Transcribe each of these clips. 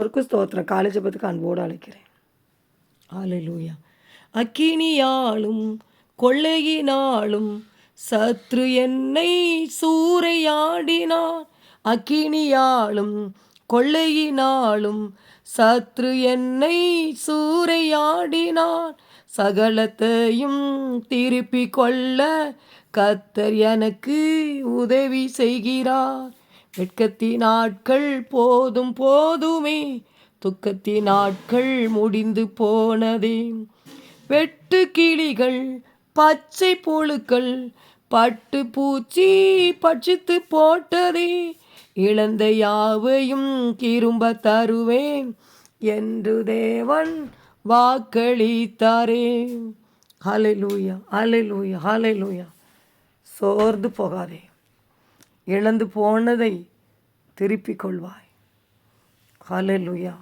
அவருக்கும் ஸ்தோத்திரம் காலேஜ் பத்துக்கு அன்போடு அழைக்கிறேன். ஆலையிலூயா அக்கினியாலும் கொள்ளையினாலும் சத்ரு என்னை சூறையாடினார். அக்கினியாலும் கொள்ளையினாலும் சத்ரு என்னை சூறையாடினார். சகலத்தையும் திருப்பி கொள்ள கத்தர் எனக்கு உதவி செய்கிறார். வெட்கத்தின் நாட்கள் போதும் போதுமே துக்கத்தின் நாட்கள் முடிந்து போனதே. வெட்டு கிளிகள் பச்சை புழுக்கள் பட்டு பூச்சி பட்சித்து போட்டதே. இழந்த யாவையும் திரும்ப தருவேன் என்று தேவன் வாக்களித்தாரே. ஹalleluya ஹalleluya ஹalleluya. சோர்ந்து போகாதே. இழந்து போனதை திருப்பிக் கொள்வாய். ஹalleluya.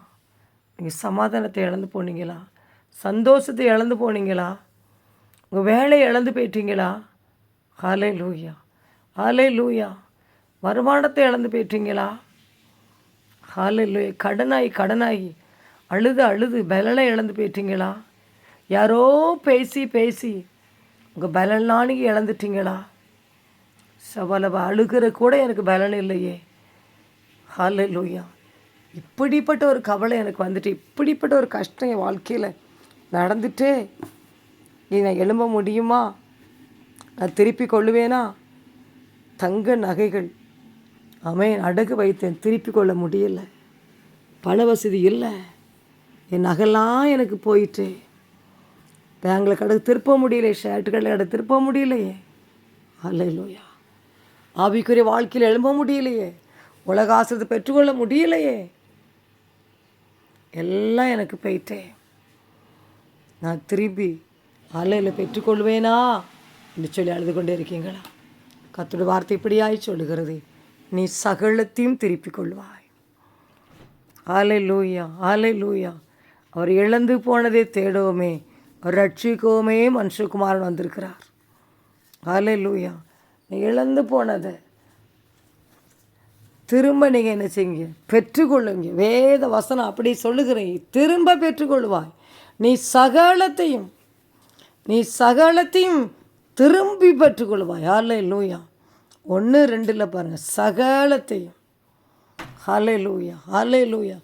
நீங்கள் சமாதானத்தை இழந்து போனீங்களா? சந்தோஷத்தை இழந்து போனீங்களா? உங்கள் வேலையை இழந்து போயிட்டீங்களா? ஹாலே லூயா ஹாலே லூயா வருமானத்தை இழந்து போயிட்டீங்களா? ஹாலே லூயா கடனாகி கடனாகி அழுது அழுது பலனை இழந்து போயிட்டீங்களா? யாரோ பேசி பேசி உங்கள் பலனானி இழந்துட்டீங்களா? சவாலவா அழுகிற கூட எனக்கு பலன் இல்லையே. ஹாலே லூயா இப்படிப்பட்ட ஒரு கவலை எனக்கு வந்துட்டு இப்படிப்பட்ட ஒரு கஷ்டம் என் வாழ்க்கையில் நடந்துட்டே நீ நான் எழும்ப முடியுமா? நான் திருப்பி கொள்ளுவேனா? தங்க நகைகள். அவன் அடகு வைத்தேன் திருப்பி கொள்ள முடியல. பண வசதி இல்லை. என் நகைலாம் எனக்கு போயிட்டு. பேங்கில் கடை திருப்ப முடியலையே ஷர்ட்டு கடை கடை திருப்ப முடியலையே. அல்லையிலோயா ஆவிக்குரிய வாழ்க்கையில் எழும்ப முடியலையே. உலக ஆசிரத்தை பெற்றுக்கொள்ள முடியலையே. எல்லாம் எனக்கு போயிட்டேன் நான் திரும்பி அலையில் பெற்றுக்கொள்வேனா என்று சொல்லி அழுது கொண்டே இருக்கீங்களா? கத்தோட வார்த்தை இப்படியாய் சொல்லுகிறது. நீ சகலத்தையும் திருப்பிக் கொள்வாய். ஆலை லூயா ஆலை லூயா அவர் இழந்து போனதை தேடுவோமே. அவர் ரட்சிக்கோமே மனுஷகுமாரன் வந்திருக்கிறார். ஆலை லூயா இழந்து போனதை. திரும்ப நீங்கள் என்ன செய்யுங்க? பெற்றுக்கொள்ளுங்க. வேத வசனம் அப்படி சொல்லுகிறேன் திரும்ப பெற்றுக்கொள்வாய். நீ சகலத்தையும் நீ சகலத்தையும் திரும்பி பெற்றுக்கொள்வாய். ஹாலே லூயா ஒன்று ரெண்டில் பாருங்கள் சகலத்தையும். ஹாலே லூயா ஹாலே லூயா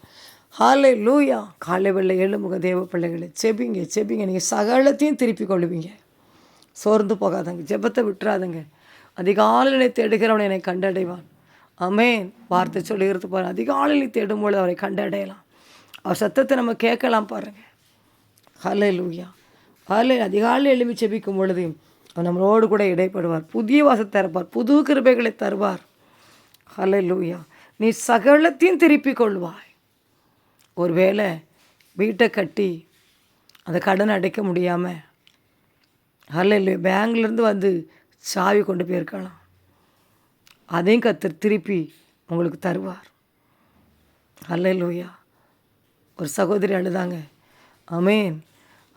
ஹாலே லூயா காலை வெள்ளை எழுமுக தேவ பிள்ளைகளை செபிங்க செபிங்க. நீங்கள் சகலத்தையும் திருப்பி கொள்வீங்க சோர்ந்து போகாதங்க. ஜெபத்தை விட்டுறாதங்க. அதிகாலையில் தேடுகிறவன் என்னை கண்டடைவான். அமேன் வார்த்தை சொல்லுகிறது பாரு அதிகாலையில் தேடும்போது அவரை கண்டடையலாம். அவர் சத்தத்தை நம்ம கேட்கலாம் பாருங்கள் ஹலே லூயா ஹலே அதிகாலையில் எழுப்பி செபிக்கும் பொழுது அவர் நம்மளோடு கூட இடைப்படுவார். புதிய வாசத்தை தருவார் புது கிருபைகளை தருவார். ஹலே லூயா நீ சகலத்தையும் திருப்பிக் கொள்வாய். ஒருவேளை வீட்டை கட்டி அந்த கடன் அடைக்க முடியாமல் ஹலே லூயா பேங்க்லேருந்து வந்து சாவி கொண்டு போயிருக்கலாம் அதையும் கத்தர் திருப்பி உங்களுக்கு தருவார். அல்ல லூயா ஒரு சகோதரி அழுதாங்க. அமேன்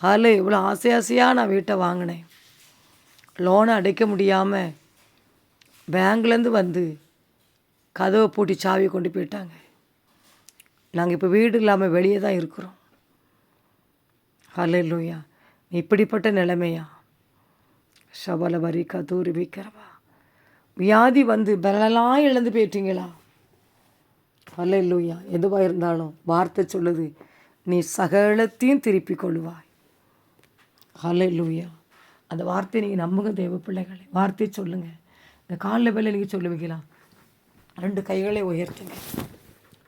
அல்ல இவ்வளோ ஆசை ஆசையாக நான் வீட்டை வாங்கினேன். லோனை அடைக்க முடியாமல் பேங்க்லேருந்து வந்து கதவை பூட்டி சாவி கொண்டு போயிட்டாங்க. நாங்கள் இப்போ வீடு இல்லாமல் வெளியே தான் இருக்கிறோம். அல்ல லூயா இப்படிப்பட்ட நிலைமையா? சபல வரி கதூரி வைக்கிறவா வியாதி வந்து பலனெல்லாம் இழந்து போயிட்டீங்களா? அல்ல இல்லையா எதுவாக இருந்தாலும் வார்த்தை சொல்லுது. நீ சகலத்தையும் திருப்பி கொள்வாய். அல்ல இல்லையா அந்த வார்த்தையை நீங்கள் நம்புங்க தேவ பிள்ளைகளை. வார்த்தையை சொல்லுங்கள் இந்த காலில் வேலை நீங்கள் சொல்லுவீங்களா? ரெண்டு கைகளை உயர்த்துங்க.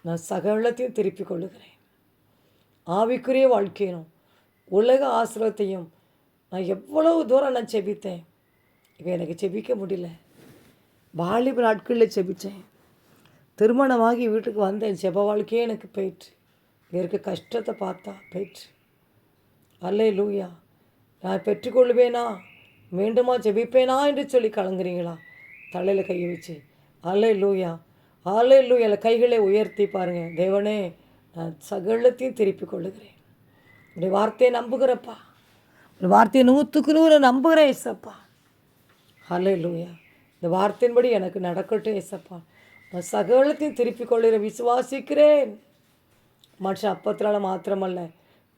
நான் சகலத்தையும் திருப்பி கொள்ளுகிறேன். ஆவிக்குரிய வாழ்க்கையினும் உலக ஆசிரத்தையும் நான் எவ்வளவு தூரம் நான் செபித்தேன். இப்போ எனக்கு செபிக்க முடியல. வாலிப நாட்களில் செபித்தேன் திருமணமாகி வீட்டுக்கு வந்தேன். செப வாழ்க்கையே எனக்கு போயிட்டு இருக்க கஷ்டத்தை பார்த்தா போயிட்டு அல்லே லூயா நான் பெற்றுக்கொள்வேனா? மீண்டுமா ஜெபிப்பேனா என்று சொல்லி கலங்குறீங்களா? தலையில் கையை வச்சு. அல்லே லூயா அல்லே லூயா கைகளை உயர்த்தி பாருங்கள் தேவனே நான் சகலத்தையும் திருப்பி கொள்ளுகிறேன். உடைய வார்த்தையை நம்புகிறப்பா. இந்த வார்த்தையை நூற்றுக்கு நூறு நம்புகிறேன் ஏசப்பா. ஹலே லூயா இந்த வார்த்தையின்படி எனக்கு நடக்கட்டும் ஏசப்பா. நான் சகலத்தையும் திருப்பி கொள்கிற விசுவாசிக்கிறேன். மனுஷன் அப்பத்தினால மாத்திரமல்ல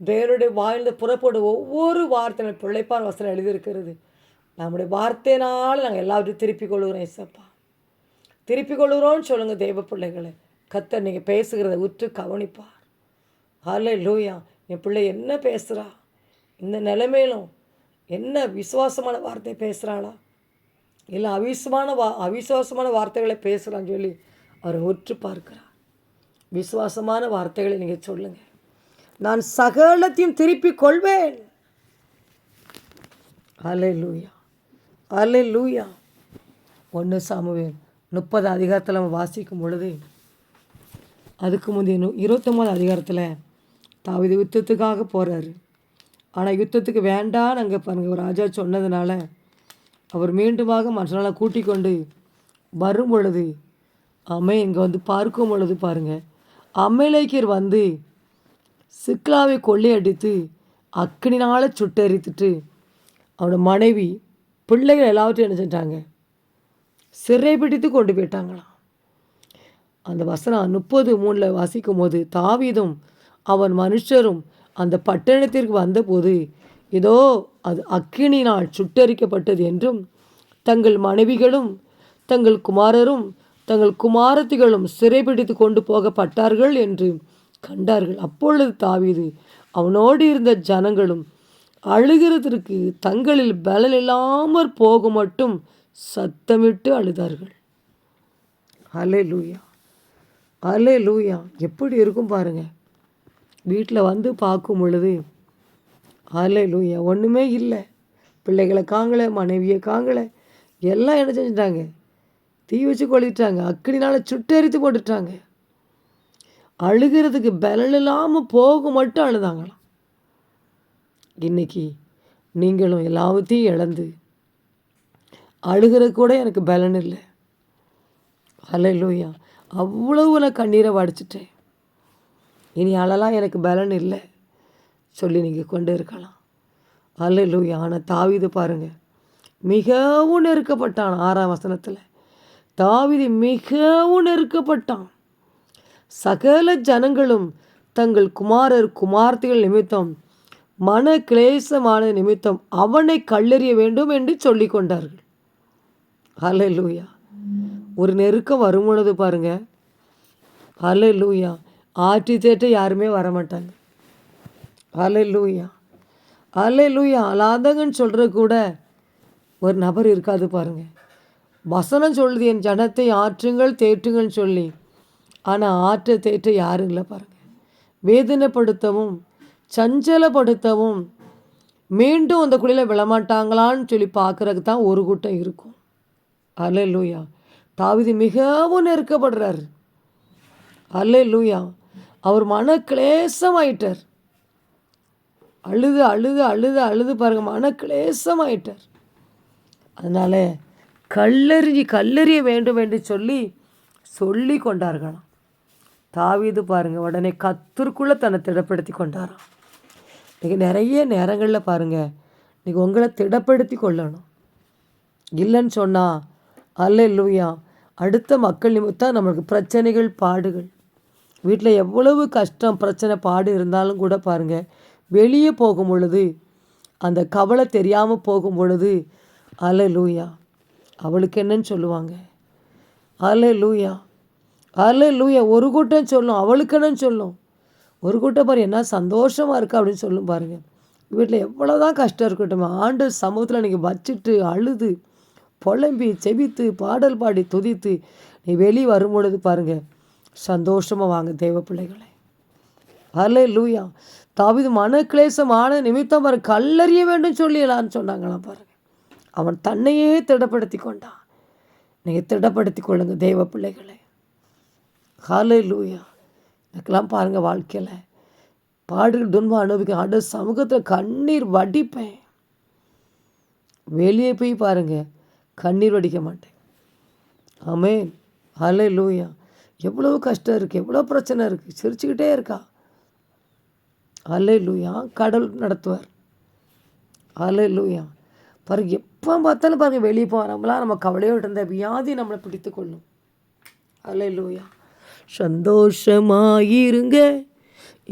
தேவனுடைய வாயிலிருந்து புறப்படும் ஒவ்வொரு வார்த்தையும் பிள்ளைப்பார் வசனம் எழுதியிருக்கிறது. நம்முடைய வார்த்தையினால் நாங்கள் எல்லாவற்றையும் திருப்பிக் கொள்கிறோம் ஏசப்பா. திருப்பிக் கொள்கிறோன்னு சொல்லுங்கள் தெய்வ பிள்ளைகளை. கத்தர் நீங்கள் பேசுகிறத உற்று கவனிப்பார். ஹலே லூயா என் பிள்ளை என்ன பேசுகிறா இந்த நிலைமையிலும் என்ன விசுவாசமான வார்த்தை பேசுகிறாளா இல்லை அவிசுவான வா அவிசுவாசமான வார்த்தைகளை பேசுகிறான்னு சொல்லி அவர் உற்று பார்க்கிறார். விசுவாசமான வார்த்தைகளை நீங்கள் சொல்லுங்கள் நான் சகலத்தையும் திருப்பி கொள்வேன். அலை லூயா அலை லூயா ஒன்று சாமுவேல் முப்பது அதிகாரத்தில் நம்ம வாசிக்கும் பொழுது அதுக்கு முந்தைய நூ இருபத்தொம்பது அதிகாரத்தில் தாவித யுத்தத்துக்காக போகிறாரு ஆனால் யுத்தத்துக்கு வேண்டான்னு அங்கே பாருங்க ராஜா சொன்னதுனால அவர் மீண்டுமாக மற்ற நாளை கொண்டு வரும் பொழுது அம்மை இங்கே வந்து பார்க்கும் பொழுது பாருங்கள் அம்மைலேக்கர் வந்து சிக்லாவை கொள்ளையடித்து அக்கினினால் சுட்டெரித்துட்டு அவனோட மனைவி பிள்ளைகள் எல்லாவற்றையும் என்ன செஞ்சாங்க? சிறை பிடித்து கொண்டு போயிட்டாங்களாம். அந்த வசனம் முப்பது மூணில் வாசிக்கும் போது தாவீதும் அவன் மனுஷரும் அந்த பட்டணத்திற்கு வந்தபோது இதோ அது அக்கினினால் சுட்டரிக்கப்பட்டது என்றும் தங்கள் மனைவிகளும் தங்கள் குமாரரும் தங்கள் குமாரத்திகளும் சிறைபிடித்து கொண்டு போகப்பட்டார்கள் என்று கண்டார்கள். அப்பொழுது தாவீது அவனோடு இருந்த ஜனங்களும் அழுகிறதற்கு தங்களில் பலன் இல்லாமற் போக மட்டும் சத்தமிட்டு அழுதார்கள். அலே லூயா அலே லூயா எப்படி இருக்கும் பாருங்கள் வீட்டில் வந்து பார்க்கும் பொழுது அலே ஒன்றுமே இல்லை. பிள்ளைகளை காங்கலை மனைவியை காங்கலை. எல்லாம் என்ன செஞ்சிட்டாங்க? தீ வச்சு கொளுத்திட்டாங்க அக்கடினால் சுட்டெரித்து போட்டுட்டாங்க. அழுகிறதுக்கு பலன் இல்லாமல் போக மட்டும் அழுதாங்களாம். இன்றைக்கி நீங்களும் எல்லாத்தையும் இழந்து அழுகிற கூட எனக்கு பலன் இல்லை. அலை அவ்வளவு நான் கண்ணீரை வடிச்சிட்டேன். இனி அழலாம் எனக்கு பலன் இல்லை. சொல்லி நீங்கள் கொண்டு இருக்கலாம். அல்ல லூயா ஆனால் தாவிது பாருங்கள் மிகவும் நெருக்கப்பட்டான் ஆறாம் வசனத்தில். தாவிதி மிகவும் நெருக்கப்பட்டான். சகல ஜனங்களும் தங்கள் குமாரர் குமார்த்திகள் நிமித்தம் மன கிளேசமான நிமித்தம் அவனை கல்லெறிய வேண்டும் என்று சொல்லி கொண்டார்கள். ஹலே லூயா ஒரு நெருக்கம் வரும் பொழுது பாருங்க. ஹலே லூயா ஆட்டி தேட்ட யாருமே வரமாட்டாங்க. அலை லூயா அலை லூயா அலாதங்கன்னு சொல்கிற கூட ஒரு நபர் இருக்காது பாருங்கள் வசனம் சொல்லுது என் ஜனத்தை ஆற்றுங்கள் தேற்றுங்கள்னு சொல்லி. ஆனால் ஆற்ற தேற்ற யாரும் இல்லை வேதனைப்படுத்தவும் சஞ்சலப்படுத்தவும் மீண்டும் அந்த குழியில் விழமாட்டாங்களான்னு சொல்லி பார்க்குறதுக்கு தான் ஒரு கூட்டம் இருக்கும். அல்ல லூயா தாவிதி மிகவும் நெருக்கப்படுறாரு. அல்ல லூயா அவர் மன கிளேசமாயிட்டார் அழுது அழுது அழுது அழுது பாருங்கள் மன கிளேசமாயிட்டார் அதனால் கல்லறிஞ்சி கல்லறிய வேண்டும் என்று சொல்லி சொல்லி கொண்டார்களாம். தாவிது பாருங்கள் உடனே கத்திற்குள்ளே தன்னை திடப்படுத்தி கொண்டாராம். இன்றைக்கி நிறைய நேரங்களில் பாருங்கள் இன்றைக்கி உங்களை திடப்படுத்தி கொள்ளணும். இல்லைன்னு சொன்னால் அல்ல இல்லையா அடுத்த மக்கள் நிமித்தம் நம்மளுக்கு பிரச்சனைகள் பாடுகள். வீட்டில் எவ்வளவு கஷ்டம் பிரச்சனை பாடு இருந்தாலும் கூட பாருங்கள் வெளியே போகும் பொழுது அந்த கவலை தெரியாமல் போகும் பொழுது அல லூயா அவளுக்கு என்னன்னு சொல்லுவாங்க. அல லூயா அல லூயா ஒரு கூட்டம் சொல்லும் அவளுக்கு என்னன்னு சொல்லும். ஒரு கூட்டம் பாரு என்ன சந்தோஷமாக இருக்கா அப்படின்னு சொல்லும் பாருங்கள் வீட்டில் எவ்வளோ தான் கஷ்டம் இருக்கட்டும் ஆண்டு சமூகத்தில் நீங்கள் வச்சுட்டு அழுது புலம்பி செபித்து பாடல் பாடி துதித்து நீ வெளியே வரும் பொழுது பாருங்கள் சந்தோஷமாக வாங்க தேவ பிள்ளைகளை. அலே லூயா தாவிது மன கிளேசமான நிமித்தம் அவர் கல்லறிய வேண்டும் சொல்லி சொன்னாங்களாம் பாருங்கள் அவன் தன்னையே திடப்படுத்தி கொண்டான். நீங்கள் திடப்படுத்தி கொள்ளுங்க தெய்வ பிள்ளைகளை. ஹாலே லூயா எனக்கெல்லாம் பாருங்கள் வாழ்க்கையில். பாடுகள் துன்பம் அனுபவிக்க ஆண்டு சமூகத்தில் கண்ணீர் வடிப்பேன். வெளியே போய் பாருங்கள் கண்ணீர் வடிக்க மாட்டேன். ஆமேன். ஹலே லூயா எவ்வளோ கஷ்டம் இருக்குது எவ்வளோ பிரச்சனை இருக்குது சிரிச்சுக்கிட்டே இருக்கா. அலை லூயா கடல் நடத்துவார். அலை லூயா பாருங்க எப்போ பார்த்தாலும் பாருங்கள் வெளியே போகிறோம்லாம் நம்ம கவலையோடு இருந்த வியாதி நம்மளை பிடித்து கொள்ளும். அலை லூயா சந்தோஷமாயிருங்க.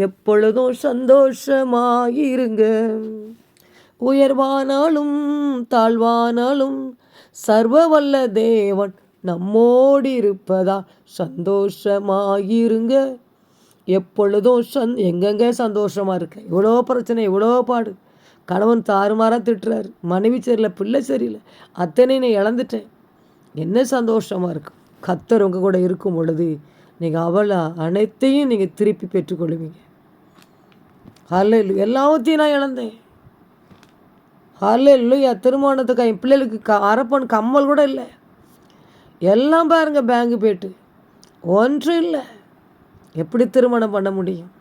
எப்பொழுதும் சந்தோஷமாயிருங்க. உயர்வானாலும் தாழ்வானாலும் சர்வ வல்ல தேவன் நம்மோடு இருப்பதா சந்தோஷமாயிருங்க. எப்பொழுதும் சந் எங்கெங்க சந்தோஷமாக இருக்க? இவ்வளோ பிரச்சனை இவ்வளோ பாடு. கணவன் தாறுமாறாக திட்டுறாரு. மனைவி சரியில்லை பிள்ளை சரியில்லை. அத்தனை நான் இழந்துட்டேன். என்ன சந்தோஷமாக இருக்கும் கத்தர் உங்கள் கூட இருக்கும் பொழுது நீங்கள் அவளை அனைத்தையும் நீங்கள் திருப்பி பெற்றுக்கொள்வீங்க. அல்ல எல்லாத்தையும் நான் இழந்தேன். அல்ல இல்லையா திருமணத்துக்கு என் பிள்ளைகளுக்கு க அரப்பன் கம்மல் கூட இல்லை. எல்லாம் பாருங்கள் பேங்கு போய்ட்டு. ஒன்றும் இல்லை. எப்படி திருமணம் பண்ண முடியும்?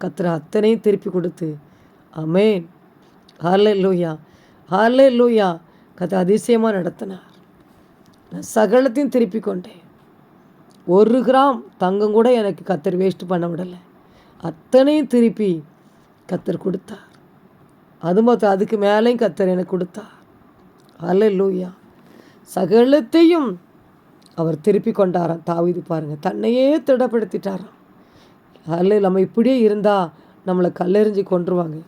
கத்திர அத்தனையும் திருப்பி கொடுத்து அமேன் ஹாலே லூயா ஹாலே லூயா கத்த அதிசயமாக நடத்தினார். நான் சகலத்தையும் திருப்பி கொண்டேன். ஒரு கிராம் தங்கம் கூட எனக்கு கத்தர் வேஸ்ட் பண்ண விடலை. அத்தனையும் திருப்பி கத்தர் கொடுத்தார். அது மொத்தம் அதுக்கு மேலேயும் கத்தர் எனக்கு கொடுத்தார். ஹலே லூயா சகலத்தையும் அவர் திருப்பி கொண்டாராம். தாவிது பாருங்கள் தன்னையே திடப்படுத்திட்டாராம். அல்ல நம்ம இப்படியே இருந்தால் நம்மளை கல்லெறிஞ்சு கொண்டுருவாங்க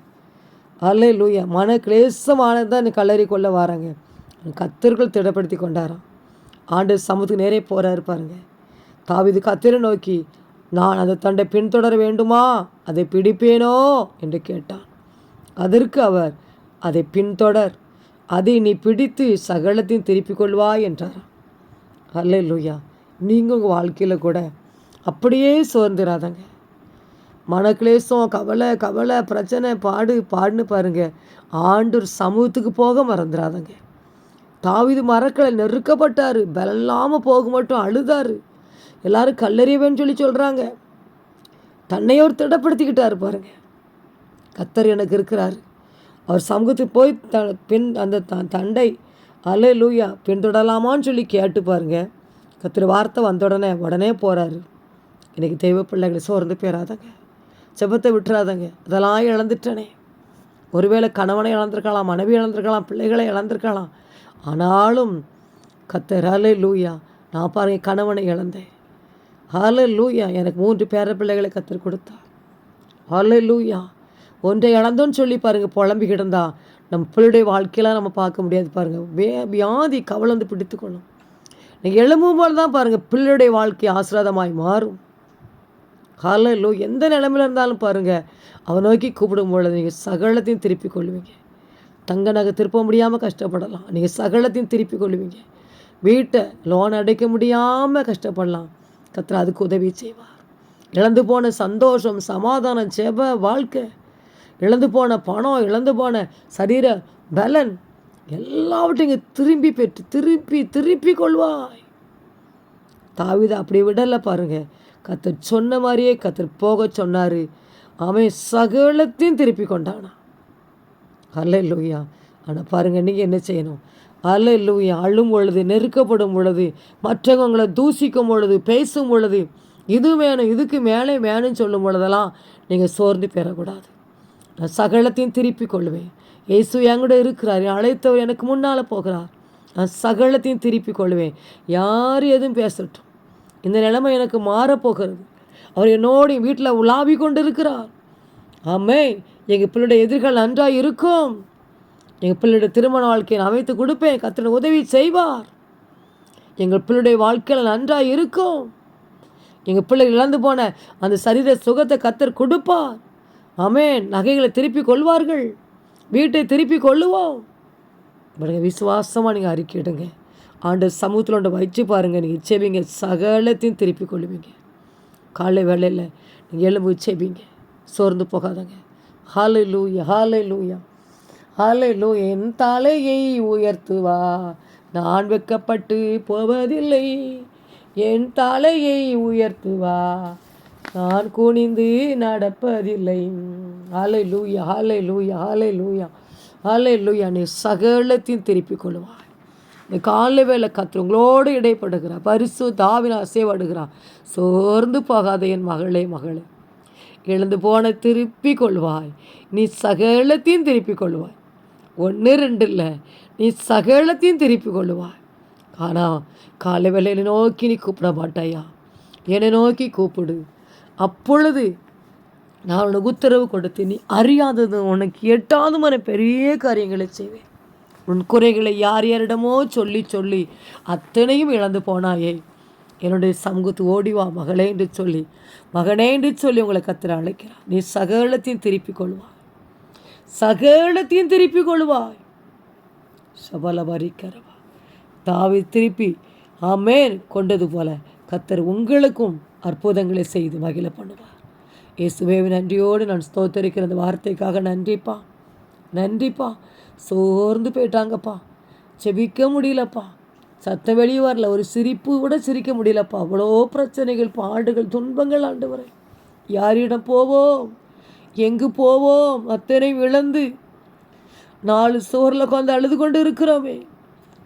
அல்ல லூயா மன கிளேசமானதான் கல்லறி கொள்ள வராங்க. கத்தர்கள் திடப்படுத்தி கொண்டாராம். ஆண்டு சமூகத்துக்கு நேரே போகிறாரு பாருங்க. தாவிது கத்திரை நோக்கி நான் அந்த தண்டை பின்தொடர வேண்டுமா? அதை பிடிப்பேனோ? என்று கேட்டான். அதற்கு அவர் அதை பின்தொடர். அதை நீ பிடித்து சகலத்தையும் திருப்பிக் கொள்வாய் என்றார். அல்ல லூயா நீங்கள் உங்கள் வாழ்க்கையில் கூட அப்படியே சோர்ந்துடாதங்க மனக்லேசம் கவலை கவலை பிரச்சனை பாடு பாடுன்னு பாருங்கள் ஆண்டூர் சமூகத்துக்கு போக மறந்துடாதங்க தாவிது மரக்களை நெருக்கப்பட்டார். பலல்லாமல் போக மட்டும் அழுதாரு. எல்லாரும் கல்லறியவேன்னு சொல்லி சொல்கிறாங்க தன்னையோர் ஒரு திடப்படுத்திக்கிட்டாரு பாருங்க. கத்தர் எனக்கு இருக்கிறாரு. அவர் சமூகத்துக்கு போய் த பின் அந்த த தண்டை அலே லூயா பின்தொடரலாமான்னு சொல்லி கேட்டு பாருங்க. கத்திர வார்த்தை வந்த உடனே உடனே போகிறாரு இன்றைக்கி தெய்வ பிள்ளைகளை சோர்ந்து போயிடாதங்க செபத்தை விட்டுறாதங்க. அதெல்லாம் இழந்துட்டனே. ஒருவேளை கணவனை இழந்திருக்கலாம் மனைவி இழந்திருக்கலாம் பிள்ளைகளை இழந்திருக்கலாம். ஆனாலும் கத்தர் அலே லூயா நான் பாருங்க கணவனை இழந்தேன். ஹாலே லூயா எனக்கு மூன்று பேர பிள்ளைகளை கத்தர் கொடுத்தார். ஹாலே லூயா ஒன்றை இழந்தோன்னு சொல்லி பாருங்கள் புலம்பி கிடந்தா நம்ம பிள்ளைடைய வாழ்க்கையெல்லாம் நம்ம பார்க்க முடியாது பாருங்கள் வே வியாதி கவலை வந்து பிடித்துக்கொள்ளும். நீங்கள் எழும்பும் போது தான் பாருங்கள் பிள்ளையுடைய வாழ்க்கை ஆசிரதமாய் மாறும். ஹாலோ எந்த நிலமையில இருந்தாலும் பாருங்கள் அவன் நோக்கி கூப்பிடும் பொழுது நீங்கள் சகலத்தையும் திருப்பி கொள்வீங்க. தங்க நகை திருப்ப முடியாமல் கஷ்டப்படலாம். நீங்கள் சகலத்தையும் திருப்பி கொள்வீங்க. வீட்டை லோன் அடைக்க முடியாமல் கஷ்டப்படலாம். கத்திர அதுக்கு உதவி செய்வார். இழந்து போன சந்தோஷம் சமாதானம் செப வாழ்க்கை இழந்து போன பணம் இழந்து போன சரீர பலன் எல்லாவற்றையும் திரும்பி பெற்று திருப்பி திருப்பி கொள்வாய். தாவித அப்படி விடலை பாருங்க. கத்தர் சொன்ன மாதிரியே கத்தர் போக சொன்னார். அவன் சகலத்தையும் திருப்பி கொண்டானா. அல்ல லூயா ஆனால் பாருங்கள் நீங்கள் என்ன செய்யணும்? அல்ல லூயா அழும் பொழுது நெருக்கப்படும் பொழுது மற்றவங்களை தூசிக்கும் பொழுது பேசும் பொழுது இது வேணும் இதுக்கு மேலே வேணும்னு சொல்லும் பொழுதெல்லாம் நீங்கள் சோர்ந்து பெறக்கூடாது நான் சகலத்தையும் திருப்பி கொள்வேன். இயேசு என் கூட இருக்கிறார். அழைத்தவர் எனக்கு முன்னால் போகிறார். நான் சகலத்தையும் திருப்பி கொள்வேன். யார் எதுவும் பேசட்டும். இந்த நிலைமை எனக்கு மாறப்போகிறது அவர் என்னோடு வீட்டில் உலாவி கொண்டு இருக்கிறார் ஆமே எங்கள் பிள்ளைடைய எதிர்கள் நன்றாக இருக்கும். எங்கள் பிள்ளையுடைய திருமண வாழ்க்கையை நான் அமைத்து கொடுப்பேன். கத்தனை உதவி செய்வார். எங்கள் பிள்ளைடைய வாழ்க்கையில் நன்றாக இருக்கும். எங்கள் பிள்ளைகள் இழந்து போன அந்த சரீர சுகத்தை கத்தர் கொடுப்பார். ஆமேன். நகைகளை திருப்பி கொள்வார்கள். வீட்டை திருப்பி கொள்ளுவோம். பாருங்க விசுவாசமாக நீங்கள் அறிக்கையிடுங்க ஆண்டு சமூகத்தில் ஒன்று வச்சு பாருங்கள் நீங்கள் செய்வீங்க சகலத்தையும் திருப்பி கொள்ளுவீங்க. காலை வேலையில் நீங்கள் எலும்பு செய்வீங்க சோர்ந்து போகாதங்க. ஹாலை லூயா ஹாலை லூயா ஹாலை லூ என் தலையை உயர்த்துவா. நான் வெக்கப்பட்டு போவதில்லை. என் தலையை உயர்த்துவா. நான் குனிந்து நடப்பதில்லை. ஆலை லூயா ஆலை லூயா ஆலை லூயா ஆலை லூயா நீ சகலத்தையும் திருப்பிக் கொள்வாய். இந்த காலை வேலை கத்து உங்களோடு இடைப்படுகிறார் பரிசு தாவின அசைவாடுகிறார் சோர்ந்து போகாத என் மகளே மகளே. எழுந்து போன திருப்பி கொள்வாய். நீ சகலத்தையும் திருப்பி கொள்வாய். ஒன்று ரெண்டு இல்லை நீ சகலத்தையும் திருப்பி கொள்ளுவாய் ஆனால் காலை வேலையில் நோக்கி நீ கூப்பிட மாட்டாயா என்னை நோக்கி கூப்பிடு. அப்பொழுது நான் உனக்கு உத்தரவு கொடுத்து நீ அறியாதது உனக்கு எட்டாவது மன பெரிய காரியங்களை செய்வேன். உன் குறைகளை யார் யாரிடமோ சொல்லி சொல்லி அத்தனையும் இழந்து போனாயே. என்னுடைய சமூகத்து ஓடி வா மகளே என்று சொல்லி மகனே என்று சொல்லி உங்களை கத்திர அழைக்கிறார். நீ சகலத்தையும் திருப்பிக் கொள்வாய். சகலத்தையும் திருப்பிக் கொள்வாய். சபல தாவி திருப்பி ஆமேன் கொண்டது போல கத்தர் உங்களுக்கும் அற்புதங்களை செய்து மகிழ பண்ணுவார். இயேசுவே நன்றியோடு நான் ஸ்தோத்தரிக்கிற அந்த வார்த்தைக்காக நன்றிப்பா. நன்றிப்பா. சோர்ந்து போயிட்டாங்கப்பா. செபிக்க முடியலப்பா. சத்தம் வெளியே வரல. ஒரு சிரிப்பு கூட சிரிக்க முடியலப்பா. அவ்வளோ பிரச்சனைகள் பாடுகள் துன்பங்கள் ஆண்டு வரை யாரிடம் போவோம்? எங்கு போவோம்? அத்தனை இழந்து நாலு சோரில் உட்காந்து அழுது கொண்டு இருக்கிறோமே.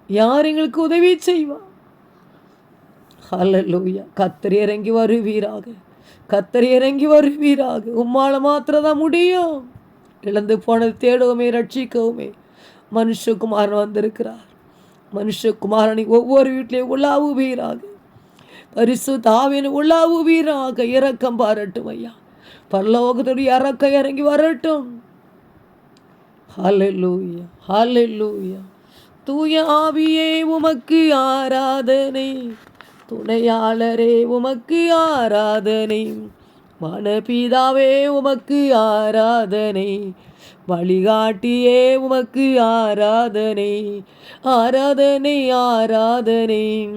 யார் எங்களுக்கு உதவி ஹல்ல ஹalleluya கத்தரி இறங்கி வருவீராக. கத்தரி இறங்கி வருவீராக. உம்மால் மாத்திர தான் முடியும். இழந்து போனது தேடுவோமே ரட்சிக்கவுமே மனுஷகுமாரன் வந்திருக்கிறார். மனுஷகுமாரனை ஒவ்வொரு வீட்டிலையும் உலாவுவீராக பரிசு தாவின் உலாவுவீராக இறக்கம் பாரட்டும் ஐயா. பல்லோகத்துடைய இறக்கம் இறங்கி வரட்டும். ஹலலூயா ஹலலூயா தூய ஆவியே உமக்கு ஆராதனை. துணையாளரே உமக்கு ஆராதனை. மனபிதாவே உமக்கு ஆராதனை. வழிகாட்டியே உமக்கு ஆராதனை. ஆராதனை ஆராதனை.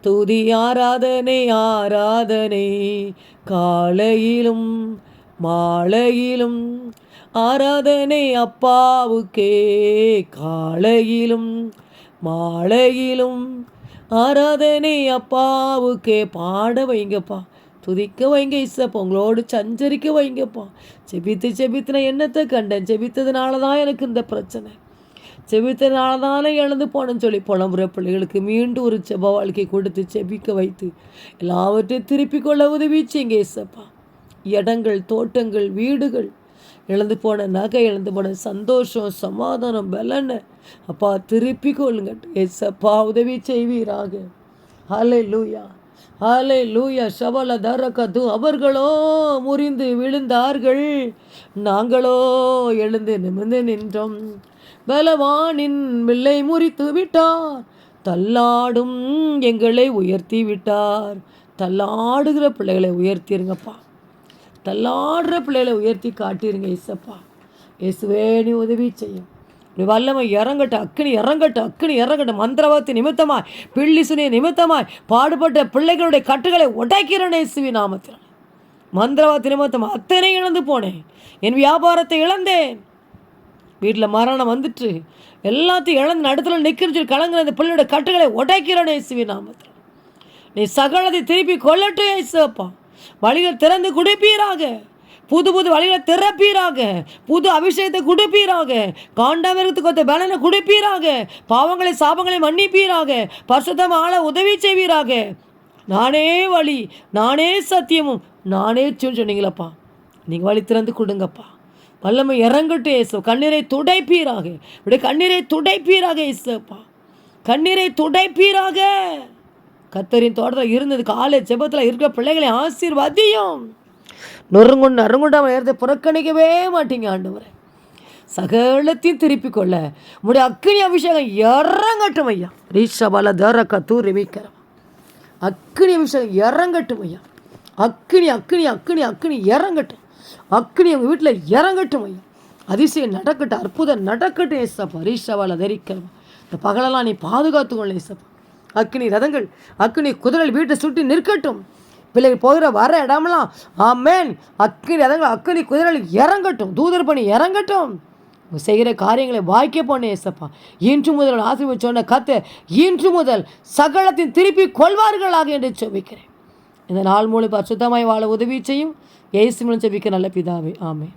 துதி ஆராதனை ஆராதனை. காலையிலும் மாலையிலும் ஆராதனை அப்பாவுக்கே. காலையிலும் மாலையிலும் ஆராதனை அப்பாவுக்கே பாட வைங்கப்பா. துதிக்க வைங்க இசப்பா. உங்களோடு சஞ்சரிக்க வைங்கப்பா. செபித்து செபித்து நான் என்னத்தை கண்டேன். செபித்ததுனால தான் எனக்கு இந்த பிரச்சனை. செபித்தனால தானே இழந்து போனேன்னு சொல்லி புலம்புற பிள்ளைகளுக்கு மீண்டும் ஒரு செப வாழ்க்கை கொடுத்து செபிக்க வைத்து எல்லாவற்றையும் திருப்பி கொள்ள உதவி செய்யுங்க ஏசப்பா இடங்கள் தோட்டங்கள் வீடுகள் இழந்து போன நகை இழந்து போன சந்தோஷம் சமாதானம் பலனை. அப்பா திருப்பி கொள்ளுங்க ஏசப்பா உதவி செய்வீராக. ஹலே லூயா ஹலே லூயா ஷவல தர கது அவர்களோ முறிந்து விழுந்தார்கள். நாங்களோ எழுந்து நிமிர்ந்து நின்றோம். பலவானின் வில்லை முறித்து விட்டார். தள்ளாடும் எங்களை உயர்த்தி விட்டார். தள்ளாடுகிற பிள்ளைகளை உயர்த்திருங்கப்பா. தள்ளாடுற பிள்ளைகளை உயர்த்தி காட்டிடுங்க இசப்பா இயேசுவே நீ உதவி செய்யும். நீ வல்லமை இறங்கட்ட அக்கினி இறங்கட்ட அக்கினி இறங்கட்ட மந்திரவாதி நிமித்தமாய் பிள்ளி சுனி நிமித்தமாய் பாடுபட்ட பிள்ளைகளுடைய கட்டுகளை உடைக்கிறேன் இயேசுவி நாமத்தில். மந்திரவாதி நிமித்தமாக அத்தனை இழந்து போனேன். என் வியாபாரத்தை இழந்தேன். வீட்டில் மரணம் வந்துட்டு எல்லாத்தையும் இழந்து நடுத்துல நிற்கிறன்னு சொல்லி கலங்குற அந்த பிள்ளையோட கட்டுகளை உடைக்கிறேன் இயேசுவி நாமத்தில். நீ சகலத்தை திருப்பி கொள்ளட்டும் இயேசுப்பா. வழிகள் திறந்து கொடுப்பீராக. புது புது வழிகளை திறப்பீராக. புது அபிஷேகத்தை கொடுப்பீராக. காண்டாமிரத்துக்கு ஒத்த பலனை கொடுப்பீராக. பாவங்களை சாபங்களை மன்னிப்பீராக. பரிசுத்தம் ஆள உதவி செய்வீராக. நானே வழி நானே சத்தியமும் நானே சொன்னீங்களப்பா. நீங்கள் வழி திறந்து கொடுங்கப்பா. வல்லமை இறங்கட்டு இயேசு. கண்ணீரை துடைப்பீராக. இப்படி கண்ணீரை துடைப்பீராக இயேசுப்பா. கண்ணீரை துடைப்பீராக. கத்தரின் தோட்டத்தில் இருந்தது காலை செபத்தில் இருக்கிற பிள்ளைகளை ஆசீர்வாதியும். நொறுங்குண்டு நறுங்குண்டாம நேரத்தை புறக்கணிக்கவே மாட்டீங்க ஆண்டவரை. சகலத்தையும் திருப்பி கொள்ள. உடைய அக்னி அபிஷேகம் இறங்கட்டும் ஐயா. ரீஷபால தரக்க தூரி வைக்கிறோம் அக்னி அபிஷேகம் இறங்கட்டும் ஐயா. அக்னி அக்னி அக்னி அக்னி இறங்கட்டும். அக்னி உங்கள் வீட்டில் இறங்கட்டும் ஐயா. அதிசயம் நடக்கட்டும் அற்புதம் நடக்கட்டும் ஏசப்பா. ரீஷபால தரிக்கிறோம் இந்த பகலெல்லாம் நீ பாதுகாத்துக்கொள்ள ஏசப்பா. அக்னி ரதங்கள் அக்னி குதிரைகள் வீட்டை சுட்டி நிற்கட்டும். பிள்ளைகள் போகிற வர இடமெல்லாம் ஆமேன். அக்னி ரதங்கள் அக்னி குதிரைகள் இறங்கட்டும். தூதர் பணி இறங்கட்டும். செய்கிற காரியங்களை வாய்க்க போனே ஏசப்பா இன்று முதல் ஆசிரியர் சொன்ன கத்து இன்று முதல் சகலத்தின் திருப்பி கொள்வார்களாக என்று செபிக்கிறேன் இந்த நாள் மூலம் பரிசுத்தமாய் வாழ உதவி செய்யும். ஏசு செபிக்க நல்ல பிதாவே. ஆமே